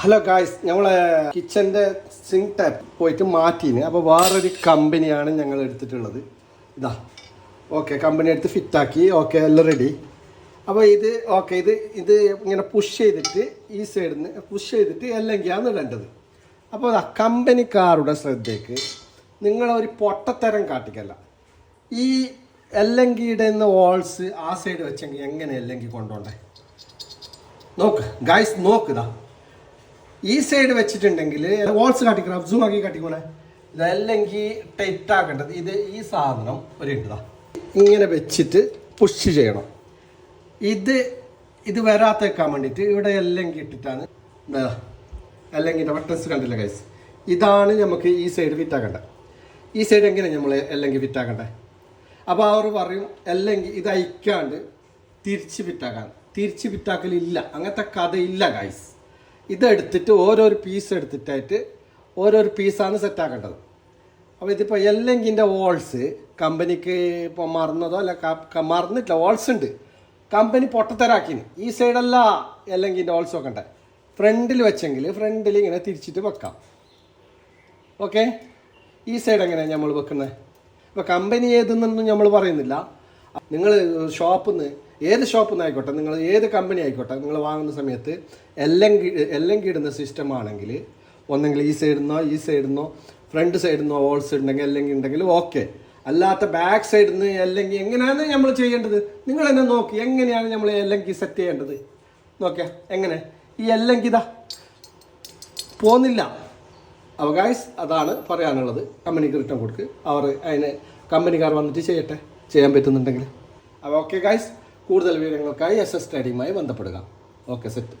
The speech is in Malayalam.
ഹലോ ഗായ്സ് ഞങ്ങളെ കിച്ചന്റെ സിങ്ക് ടാപ്പ് പോയിട്ട് മാറ്റീന് അപ്പോൾ വേറൊരു കമ്പനിയാണ് ഞങ്ങൾ എടുത്തിട്ടുള്ളത്. ഇതാ. ഓക്കെ കമ്പനി എടുത്ത് ഫിറ്റാക്കി ഓക്കെ എല്ലാം റെഡി അപ്പോൾ ഇത് ഓക്കെ ഇത് ഇത് ഇങ്ങനെ പുഷ് ചെയ്തിട്ട് ഈ സൈഡിൽ നിന്ന് പുഷ് ചെയ്തിട്ട് എല്ലെങ്കിലാണ് ഇടേണ്ടത്. അപ്പോൾ അതാ കമ്പനിക്കാരുടെ ശ്രദ്ധയ്ക്ക് നിങ്ങളൊരു പൊട്ടത്തരം കാട്ടിക്കല്ല. ഈ എല്ലെങ്കി ഇടുന്ന വാൾസ് ആ സൈഡ് വെച്ചെങ്കിൽ എങ്ങനെ എല്ലെങ്കിൽ കൊണ്ടുപോണ്ടേ നോക്ക് ഗായ്സ് നോക്കുതാ ഈ സൈഡ് വെച്ചിട്ടുണ്ടെങ്കിൽ വാൾസ് കാട്ടിക്കണം? സൂം ആക്കി കാട്ടിക്കോണേ. ഇതല്ലെങ്കിൽ ടൈറ്റ് ആക്കേണ്ടത്. ഇത് ഈ സാധനം ഒരു ഇട്ടതാ ഇങ്ങനെ വെച്ചിട്ട് പുഷ് ചെയ്യണം. ഇത് ഇത് വരാത്ത വെക്കാൻ വേണ്ടിയിട്ട് ഇവിടെ അല്ലെങ്കിൽ ഇട്ടിട്ടാണ് അല്ലെങ്കിൽ ബട്ടൺസ് കണ്ടില്ല കൈസ് ഇതാണ് നമുക്ക് ഈ സൈഡ് വിറ്റാക്കേണ്ടത് ഈ സൈഡ് എങ്ങനെ നമ്മൾ അല്ലെങ്കിൽ വിറ്റാക്കണ്ടേ അപ്പോൾ അവർ പറയും അല്ലെങ്കിൽ ഇത് അയക്കാണ്ട് തിരിച്ച് വിറ്റാക്കാൻ തിരിച്ച് വിറ്റാക്കലില്ല അങ്ങനത്തെ കഥയില്ല ഗൈസ് ഇതെടുത്തിട്ട് ഓരോരു പീസ് എടുത്തിട്ടായിട്ട് ഓരോരു പീസാണ് സെറ്റാക്കേണ്ടത് അപ്പോൾ ഇതിപ്പോൾ എല്ലെങ്കിന്റെ ഓൾസ് കമ്പനിക്ക് ഇപ്പോൾ മറന്നതോ അല്ല മറന്നിട്ടില്ല ഓൾസ് ഉണ്ട്. കമ്പനി പൊട്ടത്തരാക്കിന്. ഈ സൈഡല്ല എല്ലെങ്കിന്റെ ഓൾസ് വെക്കണ്ടേ. ഫ്രണ്ടിൽ വെച്ചെങ്കിൽ ഫ്രണ്ടിൽ ഇങ്ങനെ തിരിച്ചിട്ട് വെക്കാം. ഓക്കെ ഈ സൈഡ് എങ്ങനെയാണ് നമ്മൾ വെക്കുന്നത് ഇപ്പോൾ കമ്പനി ഏതെന്നൊന്നും നമ്മൾ പറയുന്നില്ല. നിങ്ങൾ ഷോപ്പിൽ നിന്ന് ഏത് ഷോപ്പിൽ നിന്ന് ആയിക്കോട്ടെ നിങ്ങൾ ഏത് കമ്പനി ആയിക്കോട്ടെ നിങ്ങൾ വാങ്ങുന്ന സമയത്ത് എല്ലാം എല്ലാം ഇടുന്ന സിസ്റ്റം ആണെങ്കിൽ ഒന്നെങ്കിൽ ഈ സൈഡിൽ നിന്നോ ഈ സൈഡിൽ നിന്നോ ഫ്രണ്ട് സൈഡിൽ നിന്നോ ഹോൾസ് ഉണ്ടെങ്കിൽ അല്ലെങ്കിൽ ഉണ്ടെങ്കിൽ ഓക്കെ അല്ലാത്ത ബാക്ക് സൈഡിൽ നിന്ന് അല്ലെങ്കിൽ എങ്ങനെയാണ് നമ്മൾ ചെയ്യേണ്ടത്? നിങ്ങൾ എന്നെ നോക്കി എങ്ങനെയാണ് നമ്മൾ എല്ലെങ്കിൽ സെറ്റ് ചെയ്യേണ്ടത്? നോക്കിയാ എങ്ങനെ? ഈ അല്ലെങ്കിൽ ഇതാ അപ്പോൾ ഗായ്സ് അതാണ് പറയാനുള്ളത്. കമ്പനിക്ക് റിട്ടേൺ കൊടുക്ക്. അവർ അതിന് കമ്പനിക്കാർ വന്നിട്ട് ചെയ്യട്ടെ ചെയ്യാൻ പറ്റുന്നുണ്ടെങ്കിൽ. അപ്പോൾ ഓക്കെ ഗായ്സ് കൂടുതൽ വിവരങ്ങൾക്കായി എസ് എസ് സ്റ്റഡിയുമായി ബന്ധപ്പെടുക. Okay set.